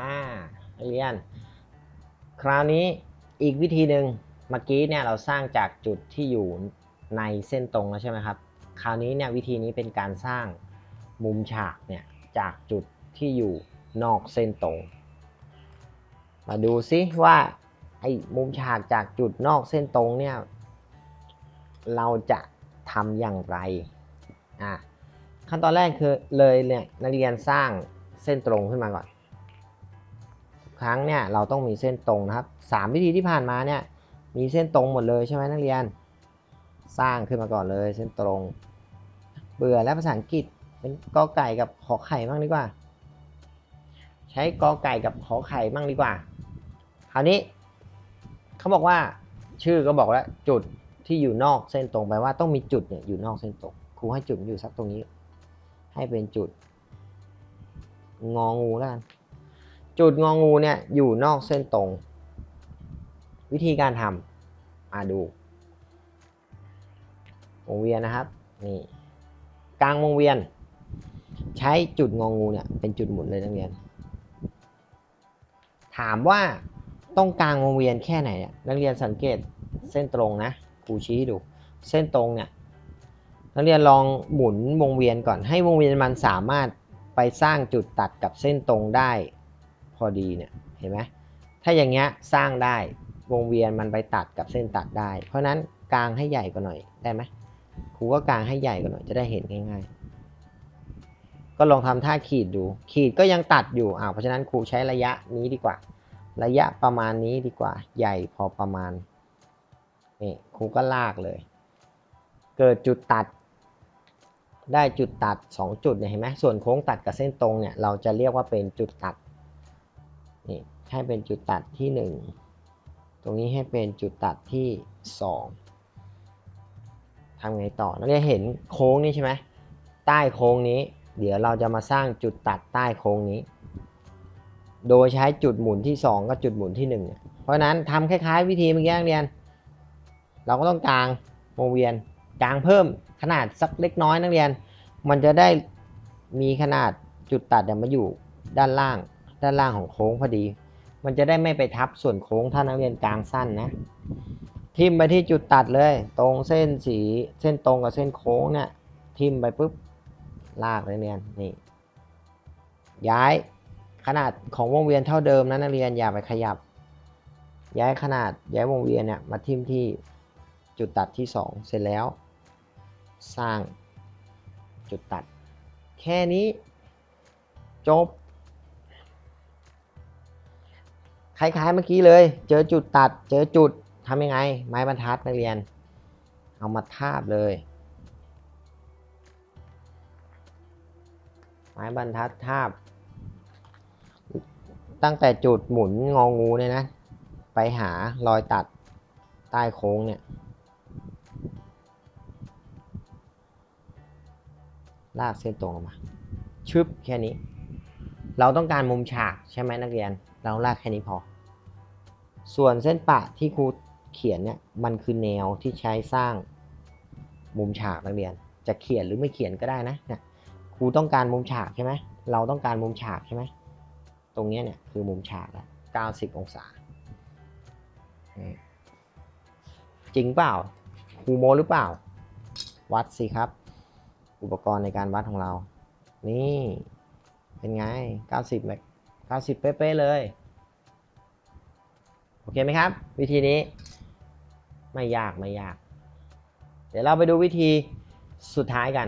อ่าเรียน คราวนี้อีกวิธีหนึ่งเมื่อกี้เนี่ยเราสร้างจากจุดที่อยู่ในเส้นตรงแล้วใช่ไหมครับ คราวนี้เนี่ยวิธีนี้เป็นการสร้างมุมฉากเนี่ยจากจุดที่อยู่นอกเส้นตรง มาดูซิว่าไอ้มุมฉากจากจุดนอกเส้นตรงเนี่ยเราจะทำอย่างไรอะขั้นตอนแรกคือเลยเนี่ยนักเรียนสร้างเส้นตรงขึ้นมาก่อน ครั้งเนี่ยเราต้องมีเส้นตรงนะครับสามวิธีที่ผ่านมาเนี่ยมีเส้นตรงหมดเลยใช่ไหมนักเรียน สร้างขึ้นมาก่อนเลยเส้นตรง เบื่อและภาษาอังกฤษเป็นกอไก่กับขอไข่บ้างดีกว่า ใช้กอไก่กับขอไข่บ้างดีกว่า คราวนี้เขาบอกว่าชื่อก็บอกแล้วจุดที่อยู่นอกเส้นตรงแปลว่าต้องมีจุดเนี่ยอยู่นอกเส้นตรงครูให้จุดอยู่สักตรงนี้ ให้เป็นจุด งองูแล้วกัน จุดงองูเนี่ยอยู่นอกเส้นตรง วิธีการทำมาดูวงเวียนนะครับนี่กลางวงเวียน ใช้จุดงองูเนี่ยเป็นจุดหมุนเลยนักเรียน ถามว่าต้องกลางวงเวียนแค่ไหนเนี่ยนักเรียนสังเกตเส้นตรงนะครูชี้ให้ดู เส้นตรงเนี่ยนักเรียนลองหมุนวงเวียนก่อนให้วงเวียนมันสามารถไปสร้างจุดตัดกับเส้นตรงได้ พอดีเนี่ยเห็นไหมถ้าอย่างเงี้ยสร้างได้วงเวียนมันไปตัดกับเส้นตัดได้ เพราะนั้นกลางให้ใหญ่กว่าหน่อยได้ไหมครูก็กลางให้ใหญ่กว่าหน่อยจะได้เห็นง่าย ๆ ก็ลองทำท่าขีดดู ขีดก็ยังตัดอยู่อ่าวเพราะฉะนั้นครูใช้ระยะนี้ดีกว่า ระยะประมาณนี้ดีกว่า ใหญ่พอประมาณนี่ครูก็ลากเลย เกิดจุดตัด ได้จุดตัด 2 จุดเนี่ยเห็นไหมส่วนโค้งตัดกับเส้นตรงเนี่ยเราจะเรียกว่าเป็นจุดตัด นี่ให้เป็นจุดตัดที่ 1 ตรงนี้ให้เป็นจุดตัดที่ 2ทำไงต่อนักเรียนเห็นโค้งนี่ใช่ไหมใต้โค้งนี้ เดี๋ยวเราจะมาสร้างจุดตัดใต้โค้งนี้ โดยใช้จุดหมุนที่ 2 กับจุดหมุนที่ 1เนี่ยเพราะนั้นทำคล้ายๆ วิธีเมื่อกี้นักเรียน เราก็ต้องกางวงเวียนกางเพิ่มขนาดสักเล็กน้อยนักเรียน มันจะได้มีขนาดจุดตัดเนี่ยมาอยู่ด้านล่าง ด้านล่างของโค้งพอดี มันจะได้ไม่ไปทับส่วนโค้งถ้านักเรียนกลางสั้นนะ ทิมไปที่จุดตัดเลย ตรงเส้นสีเส้นตรงกับเส้นโค้งเนี่ยทิมไปปุ๊บลากเลยเรียนนี่ ย้ายขนาดของวงเวียนเท่าเดิมนะนักเรียนอย่าไปขยับ ย้ายขนาดย้ายวงเวียนเนี่ยมาทิมที่จุดตัดที่ 2 เสร็จแล้ว สร้างจุดตัด แค่นี้จบ คล้ายๆเมื่อกี้เลย เจอจุดตัด เจอจุดทำยังไง ไม้บรรทัดนักเรียน เอามาทาบเลย ไม้บรรทัดทาบ ตั้งแต่จุดหมุนงองูเนี่ยนะ ไปหารอยตัดใต้โค้งเนี่ย ลากเส้นตรงออกมา ชึบแค่นี้ เราต้องการมุมฉากใช่ไหมนักเรียน เราลากแค่นี้พอ ส่วนเส้นปะที่ครูเขียนเนี่ยมันคือแนวที่ใช้สร้างมุมฉากนักเรียน จะเขียนหรือไม่เขียนก็ได้นะเนี่ยครูต้องการมุมฉากใช่ไหมเราต้องการมุมฉากใช่ไหมตรงนี้เนี่ยคือมุมฉากแล้ว90 องศา จริงเปล่าครูโมหรือเปล่า วัดสิครับ อุปกรณ์ในการวัดของเรา นี่ เป็นไง 90แบบ 90 เป๊ะๆเลย โอเคไหมครับ วิธีนี้ ไม่ยากไม่ยาก เดี๋ยวเราไปดูวิธีสุดท้ายกัน